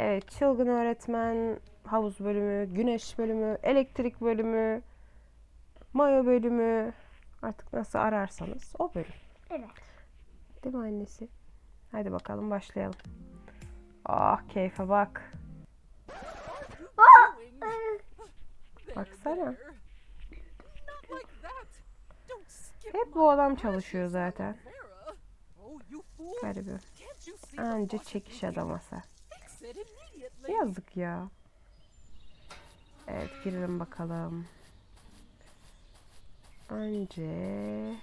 Evet, çılgın öğretmen, havuz bölümü, güneş bölümü, elektrik bölümü, mayo bölümü. Artık nasıl ararsanız o bölüm. Evet. Değil mi annesi? Hadi bakalım başlayalım. Ah keyfe bak. Baksana. Don't skip Hep bu adam çalışıyor zaten. Clara. Oh, you fool. Garibi. Can't you see the Anca çekiş needs Yazık ya. Evet girelim bakalım. Önce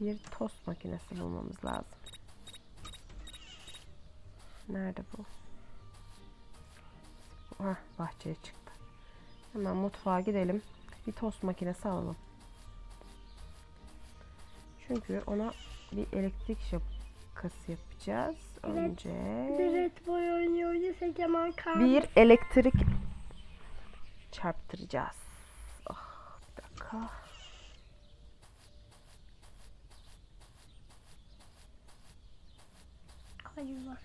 bir tost makinesi bulmamız lazım. Nerede bu? Hah bahçeye çıktı. Hemen mutfağa gidelim. Bir tost makinesi alalım. Çünkü ona bir elektrik şapkası yapacağız. Evet. Önce Evet boy oynuyoruz. Egemen kan. bir elektrik çarptıracağız. Ah, bir dakika. Hayır.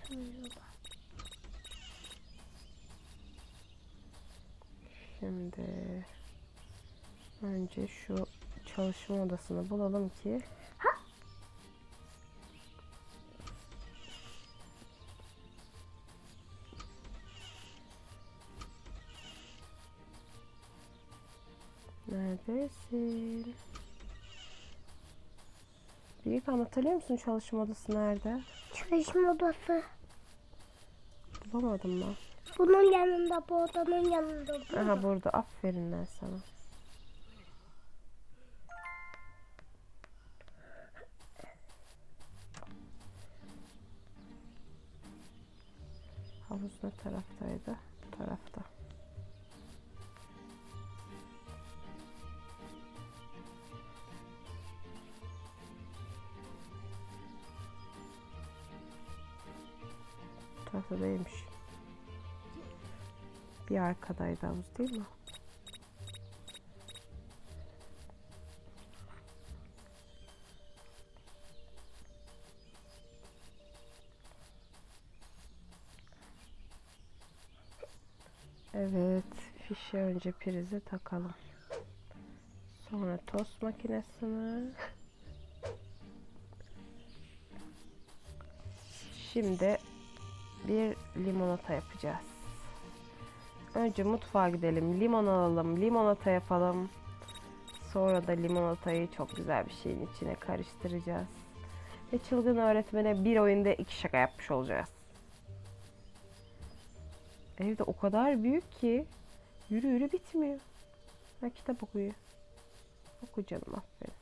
Şimdi önce şu çalışma odasını bulalım ki Neredesin? Büyük hatırlıyor musun çalışma odası nerede? Çalışma odası. Bulamadım ben. Bunun yanında, bu odanın yanında. Bu Aha burada. Aferin ben sana. Havuz ne taraftaydı? Değilmiş. Bir arkadaydı havuz değil mi? Evet, fişe önce prize takalım. Sonra tost makinesini. Şimdi bir limonata yapacağız. Önce mutfağa gidelim. Limon alalım. Limonata yapalım. Sonra da limonatayı çok güzel bir şeyin içine karıştıracağız. Ve çılgın öğretmene bir oyunda iki şaka yapmış olacağız. Evde o kadar büyük ki yürü yürü bitmiyor. Ha kitap okuyor. Oku canım aferin.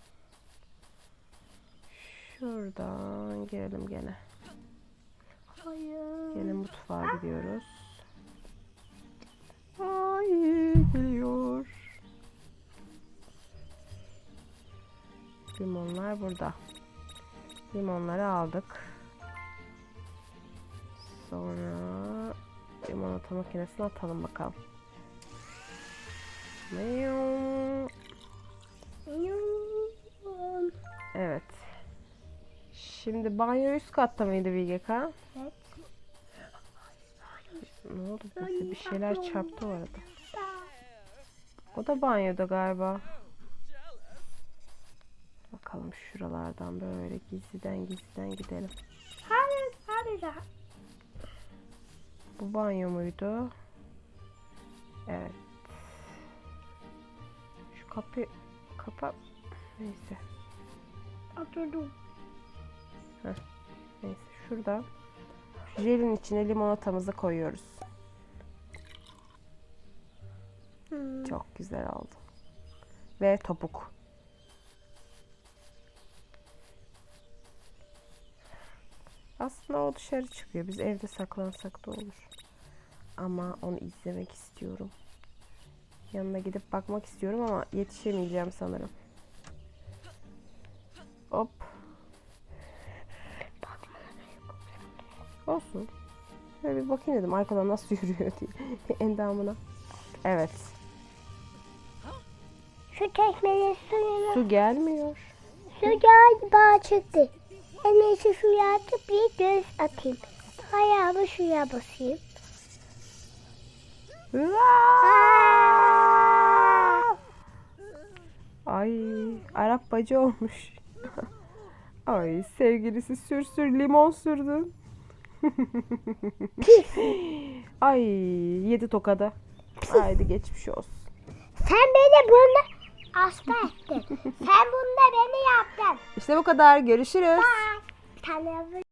Şuradan girelim gene. Hayır. Gene mutfağa gidiyoruz. Ay geliyor. Limonlar burada. Limonları aldık. Sonra limonata makinesine atalım bakalım. Evet. Şimdi banyo üst katta mıydı Kağan? Evet. Ne oldu? Bize bir şeyler çarptı o arada. O da banyoda galiba. Bakalım şuralardan böyle gizliden gizliden gidelim. Hayır, hayır. Bu banyo muydu? Evet. Şu kapı kapa neyse. Oturdum. Neyse şurada şu jelin içine limonatamızı koyuyoruz. Hmm. Çok güzel oldu. Ve topuk. Aslında o dışarı çıkıyor. Biz evde saklansak da olur. Ama onu izlemek istiyorum. Yanına gidip bakmak istiyorum ama yetişemeyeceğim sanırım. Hop. Olsun. Böyle bir bakayım dedim arkadan nasıl yürüyor diye. Endamına. Evet. Şu teknenin suyunu Su gelmiyor. su galiba çıktı. En iyisi suya atıp bir göz atayım. Ayağımı şuraya basayım. Aa! Ay Arap bacı olmuş. Ay sevgilisi sür sür limon sürdü. Ay yedi tokada. Haydi geçmiş olsun. Sen beni bununla hasta ettin. Sen bunda beni yaptın. İşte bu kadar. Görüşürüz. Bak. Tanrım